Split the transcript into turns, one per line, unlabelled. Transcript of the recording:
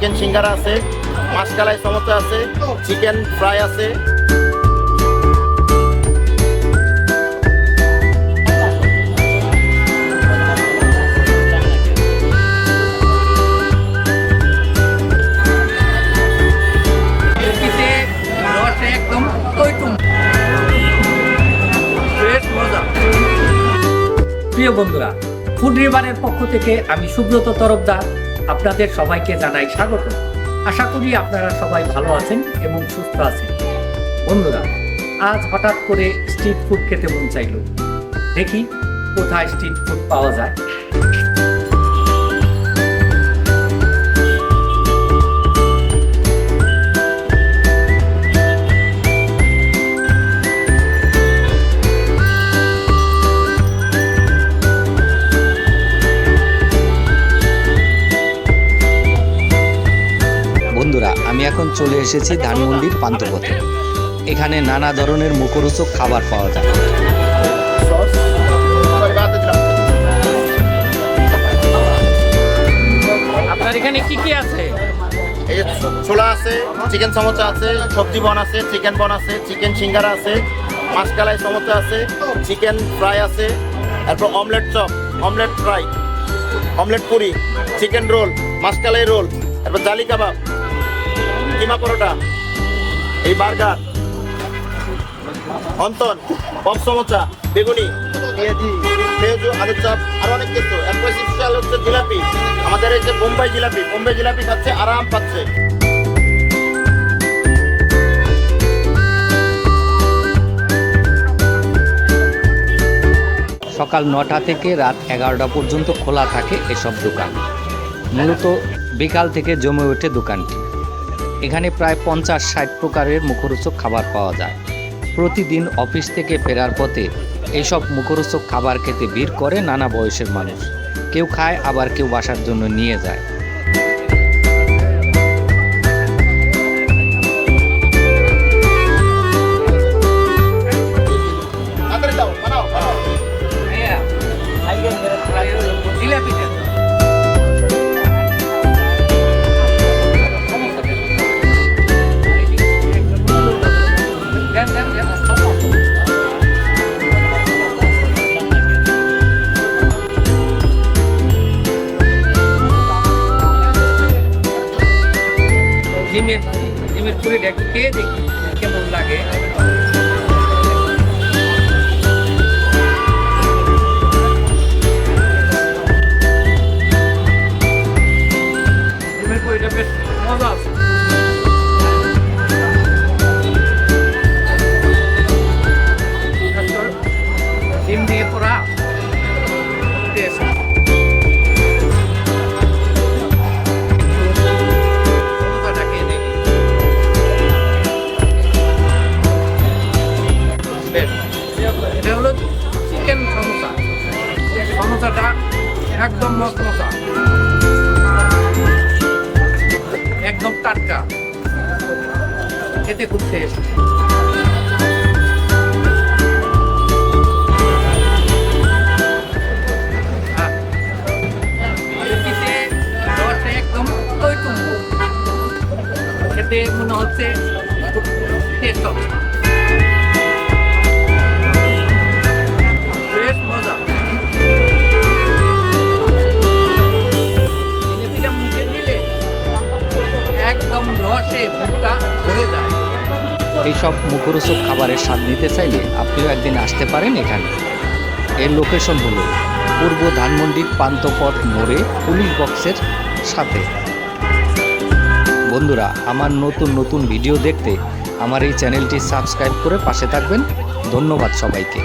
Chicken সিঙ্গারা আছে মাসকালাই সমোসা আছে, chicken fry আছে।
প্রিয় বন্ধুরা, ফুড রিভারের পক্ষ থেকে আমি সুব্রত তরফদার। আপনাদের সবাইকে জানাই স্বাগত। আশা করি আপনারা সবাই ভালো আছেন এবং সুস্থ আছেন। বন্ধুরা, আজ হঠাৎ করে স্ট্রিট ফুড খেতে মন চাইল। দেখি কোথায় স্ট্রিট ফুড পাওয়া যায়।
বন্ধুরা আমি এখন চলে এসেছি ধানমন্ডির পান্তপথে এখানে নানা ধরনের মুখরোচক খাবার পাওয়া যায়।
আপনার এখানে কি কি আছে?
এই ছোলা আছে চিকেন সমোসা আছে সবজি বন আছে চিকেন বন আছে চিকেন সিঙ্গারা আছে মাসকালাই সমোসা আছে চিকেন ফ্রাই আছে তারপর omelette chop omelette fry omelette puri chicken roll মাসকালাই roll তারপর জালি কাবাব কিমা পরোটা, এই বার্গার, অন্তন, পপ সমোসা বেগুনি অনেক জিলাপি। আমাদের এই যে বোম্বাই জিলাপি জিলাপি আরাম পাচ্ছে।
সকাল নটা থেকে রাত এগারোটা পর্যন্ত খোলা থাকে এসব দোকান। মূলত বিকাল থেকে জমে ওঠে দোকানটি। এখানে প্রায় পঞ্চাশ ষাট প্রকারের মুখরোচক খাবার পাওয়া যায়। প্রতিদিন অফিস থেকে ফেরার পথে এসব মুখরোচক খাবার খেতে ভিড় করে নানা বয়সের মানুষ। কেউ খায়, আবার কেউ বাসার জন্য নিয়ে যায়।
ডিমের ডিমের পুরিটা একটু খেয়ে দেখি কেমন লাগে। একদম টাটকা। খেতে খুব টেস্ট টইটুম্বু খেতে মনে হচ্ছে টেস্ট হবে। একদম রসে মুখটা ভরে যায়।
এইসব মুখরোচক খাবারের স্বাদ নিতে চাইলে আপনিও একদিন আসতে পারেন এখানে। এর লোকেশন হলো পূর্ব ধানমন্ডির পান্তপথ মোড়ে পুলিশ বক্সের সাথে। বন্ধুরা, আমার নতুন নতুন ভিডিও দেখতে আমার এই চ্যানেলটি সাবস্ক্রাইব করে পাশে থাকবেন। ধন্যবাদ সবাইকে।